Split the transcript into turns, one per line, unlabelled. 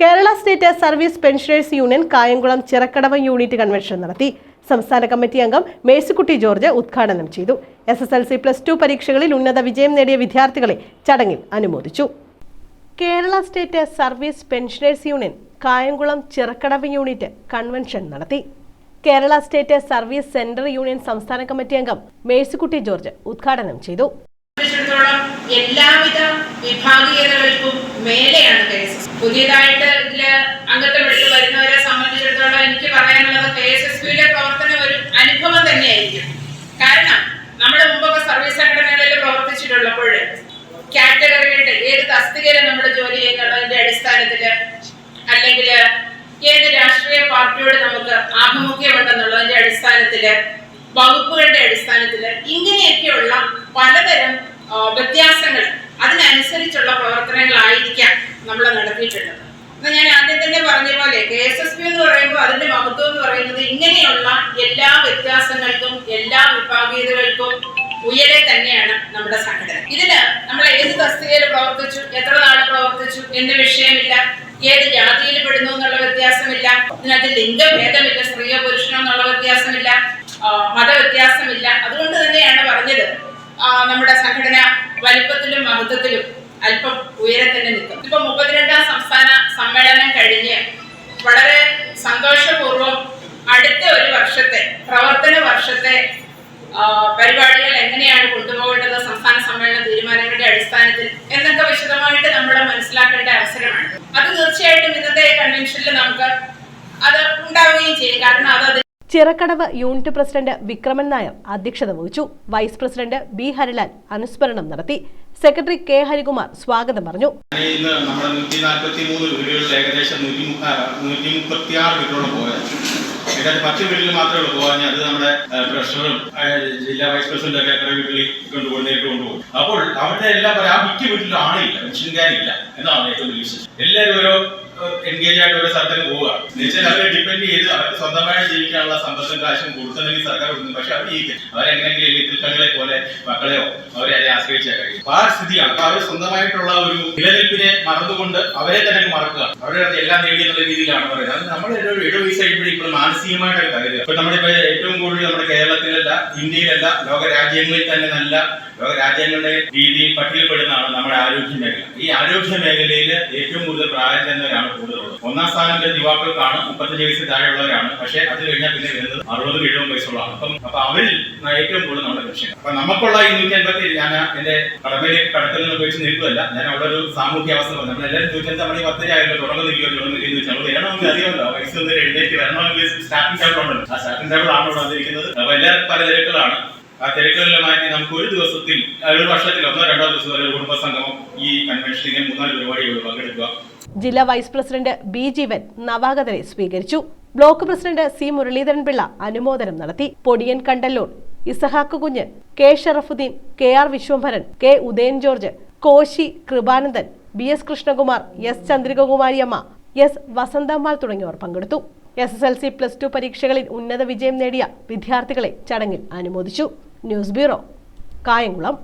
Kerala state service pensioners union Kayamkulam Chirakkadavu unit convention നടത്തി. സംസ്ഥാന committee അംഗം മേഴ്സിക്കുട്ടി ജോർജ് ഉദ്ഘാടനം ചെയ്തു. S S L C plus two പരീക്ഷകളിൽ ഉന്നത വിജയം നേടിയ വിദ്യാർത്ഥികളെ ചടങ്ങിൽ അനുമോദിച്ചു. Kerala state service pensioners union Kayamkulam Chirakkadavu unit convention നടത്തി. Kerala state service central union സംസ്ഥാന കമ്മിറ്റി അംഗം മേഴ്സിക്കുട്ടി ജോർജ് ഉദ്ഘാടനം ചെയ്തു.
എല്ലാവിധ വിഭാഗീയതകൾക്കും മേലെയാണ് കെ എസ് എസ് പുതിയതായിട്ട് ഇതിൽ അംഗത്വം എടുത്ത് വരുന്നവരെ സംബന്ധിച്ചിടത്തോളം എനിക്ക് പറയാനുള്ളത് കെ എസ് എസ് പിയിലെ പ്രവർത്തനം ഒരു അനുഭവം തന്നെയായിരിക്കും കാരണം നമ്മൾ മുമ്പൊക്കെ സർവീസ് സംഘടനകളിൽ പ്രവർത്തിച്ചിട്ടുള്ളപ്പോൾ കാറ്റഗറികളുടെ ഏത് തസ്തികയിലും നമ്മൾ ജോലി ചെയ്യുന്നുള്ളതിന്റെ അടിസ്ഥാനത്തിൽ അല്ലെങ്കിൽ ഏത് രാഷ്ട്രീയ പാർട്ടിയോട് നമുക്ക് ആഭിമുഖ്യമുണ്ടെന്നുള്ളതിന്റെ അടിസ്ഥാനത്തിൽ വകുപ്പുകളുടെ അടിസ്ഥാനത്തിൽ ഇങ്ങനെയൊക്കെയുള്ള പലതരം വ്യത്യാസങ്ങൾ അതിനനുസരിച്ചുള്ള പ്രവർത്തനങ്ങളായിരിക്കാം നമ്മൾ നടത്തിയിട്ടുള്ളത്. അപ്പൊ ഞാൻ ആദ്യം തന്നെ പറഞ്ഞ പോലെ കെ എസ് എസ് പി എന്ന് പറയുമ്പോൾ അതിന്റെ മഹത്വം എന്ന് പറയുന്നത് ഇങ്ങനെയുള്ള എല്ലാ വ്യത്യാസങ്ങൾക്കും എല്ലാ വിഭാഗീയതകൾക്കും ഉയരെ തന്നെയാണ് നമ്മുടെ സംഘടന. ഇതിൽ നമ്മൾ ഏത് തസ്തികയിൽ പ്രവർത്തിച്ചു എത്ര നാൾ പ്രവർത്തിച്ചു എന്ന വിഷയമില്ല ഏത് ജാതിയിൽ പെടുന്നു എന്നുള്ള വ്യത്യാസമില്ല ഇതിനകത്ത് ലിംഗഭേദമില്ല സ്ത്രീയോ പുരുഷനോ എന്നുള്ള വ്യത്യാസമില്ല മതവ്യത്യാസമില്ല. അതുകൊണ്ട് തന്നെയാണ് പറഞ്ഞത് നമ്മുടെ സംഘടന വലിപ്പത്തിലും മഹത്വത്തിലും അല്പം ഉയരെ തന്നെ നിൽക്കും. ഇപ്പൊ മുപ്പത്തിരണ്ടാം സംസ്ഥാന സമ്മേളനം കഴിഞ്ഞ് വളരെ സന്തോഷപൂർവം അടുത്ത ഒരു വർഷത്തെ പ്രവർത്തന വർഷത്തെ പരിപാടികൾ എങ്ങനെയാണ് കൊണ്ടുപോകേണ്ടത്? സംസ്ഥാന സമ്മേളന തീരുമാനങ്ങളുടെ അടിസ്ഥാനത്തിൽ എന്നൊക്കെ വിശദമായിട്ട് നമ്മൾ മനസ്സിലാക്കേണ്ട അവസരമാണ്. അത് തീർച്ചയായിട്ടും ഇന്നത്തെ കൺവെൻഷനിൽ നമുക്ക് അത് ഉണ്ടാവുകയും ചെയ്യും. കാരണം അത്
ചിറക്കടവ് യൂണിറ്റ് പ്രസിഡന്റ് വിക്രമൻ നായർ അധ്യക്ഷത വഹിച്ചു. വൈസ് പ്രസിഡന്റ് ബി ഹരിലാൽ അനുസ്മരണം നടത്തി. സെക്രട്ടറി കെ ഹരികുമാർ സ്വാഗതം പറഞ്ഞു.
ഇന്ന് നമ്മുടെ നൂറ്റി നാൽപ്പത്തി മൂന്ന് വീടുകളിൽ ഏകദേശം നൂറ്റി നൂറ്റി മുപ്പത്തി ആറ് വീട്ടിലോട് പോയത് ഏതാണ്ട് പത്ത് വീട്ടിൽ മാത്രമേ ഉള്ളൂ. പോകാൻ അത് നമ്മുടെ പ്രഷറും ജില്ലാ വൈസ് പ്രസിഡന്റ് ഒക്കെ എത്ര വീട്ടിൽ കൊണ്ടുപോകുന്ന നേരിട്ട് കൊണ്ടുപോകും. അപ്പോൾ അവരുടെ എല്ലാം പറയാം ആ മിക്ക വീട്ടിലും ആളില്ല മനുഷ്യൻകാരില്ല എന്നാണ് ഏറ്റവും വലിയ വിശേഷം. എല്ലാവരും ഓരോ എൻഗേജ് ആയിട്ട് സ്ഥലത്തേക്ക് പോവുക. എന്നുവെച്ചാൽ അവരെ ഡിപ്പെൻഡ് ചെയ്ത് അവർക്ക് സ്വന്തമായി ജീവിക്കാനുള്ള സമ്പത്തും കാശും കൊടുക്കുന്നെങ്കിൽ സർക്കാർ കൊടുക്കുന്നു. പക്ഷെ അവർ ജീവിക്കും അവരെങ്ങനെയെങ്കിലും എലിത്തിൽ കണ്ണികളെ പോലെ മക്കളെയോ അവരെ അതിനെ ആശ്രയിച്ചാൽ കഴിയും. അപ്പൊ ആ സ്ഥിതിയാണ്. അപ്പൊ അവർ സ്വന്തമായിട്ടുള്ള ഒരു നിലനിൽപ്പിനെ മറന്നുകൊണ്ട് അവരെ തന്നെ മറക്കുക. അവരുടെ എല്ലാം നേടി എന്നുള്ള രീതിയിലാണ് പറയുന്നത്. അത് നമ്മൾ ഒരു ഇടവീഴ്ച കഴിയുമ്പോഴും മാനസികമായിട്ടൊക്കെ തകരുക. ഇപ്പൊ നമ്മളിപ്പോ ഏറ്റവും കൂടുതൽ നമ്മുടെ കേരളത്തിലല്ല ഇന്ത്യയിലല്ല ലോക രാജ്യങ്ങളിൽ തന്നെ നല്ല ലോക രാജ്യങ്ങളുടെ രീതിയിൽ പട്ടികപ്പെടുന്നതാണ് നമ്മുടെ ആരോഗ്യ മേഖല. ഈ ആരോഗ്യ മേഖലയിൽ ഏറ്റവും കൂടുതൽ പ്രായം ചെന്നവരാണ് കൂടുതലുള്ളത്. ഒന്നാം സ്ഥാനം വരുന്ന യുവാക്കൾക്കാണ് മുപ്പത്തഞ്ച് വയസ്സ് താഴെയുള്ളവരാണ്. പക്ഷേ അത് കഴിഞ്ഞാൽ പിന്നെ വരുന്നത് അറുപതും എഴുപതും വയസ്സുള്ളതാണ് അപ്പം അപ്പൊ അവരിൽ ഏറ്റവും കൂടുതൽ നമ്മുടെ ലക്ഷ്യം. അപ്പൊ നമുക്കുള്ള ഈ നൂറ്റി അൻപത്തി ഞാൻ എന്റെ കടമയിലേക്ക് കടത്തിൽ നിന്ന് ഉപയോഗിച്ച് നിൽക്കുമല്ല ഞാൻ അവിടെ ഒരു സാമൂഹ്യ അവസ്ഥ പറഞ്ഞു. നമ്മളെല്ലാവരും നൂറ്റഞ്ച് മണി പത്തര ആയല്ലോ തുടങ്ങുന്നില്ലയോ തുടങ്ങുന്നില്ലെന്ന് വെച്ചാൽ നമ്മൾ വേണമെങ്കിൽ അറിയാമല്ലോ. വയസ്സ് ഒന്ന് എഴുന്നേറ്റ് വരണമെങ്കിൽ സ്റ്റാർട്ടിംഗ് ടേബിൾ ഉണ്ടല്ലോ. ആ സ്റ്റാർട്ടിംഗ് ടേബിൾ ആണ് ഇവിടെ വന്നിരിക്കുന്നത്. അപ്പൊ എല്ലാവരും പല തിരക്കുകളാണ്. ആ തിരക്കുകളിലെ മാറ്റി നമുക്ക് ഒരു ദിവസത്തിൽ ഒരു വർഷത്തിൽ ഒന്നോ രണ്ടോ ദിവസം ഒരു കുടുംബസംഗമം ഈ കൺവെൻഷനിൽ ഇങ്ങനെ മൂന്നാൽ പരിപാടികൾ പങ്കെടുക്കുക.
ജില്ലാ വൈസ് പ്രസിഡന്റ് ബി ജീവൻ നവാഗതനെ സ്വീകരിച്ചു. Block president C Muraleedharan Pillai അനുമോദനം നടത്തി. Podiyan Kandallur Isahaq Kunju K Sharafuddin K R Viswambharan K Udayan George Koshy Krupanandan B S Krishnakumar S Chandrikakumariamma S Vasanthammal തുടങ്ങിയവർ പങ്കെടുത്തു. S S L C plus two പരീക്ഷകളിൽ ഉന്നത വിജയം നേടിയ വിദ്യാർത്ഥികളെ ചടങ്ങിൽ അനുമോദിച്ചു. News bureau Kayamkulam.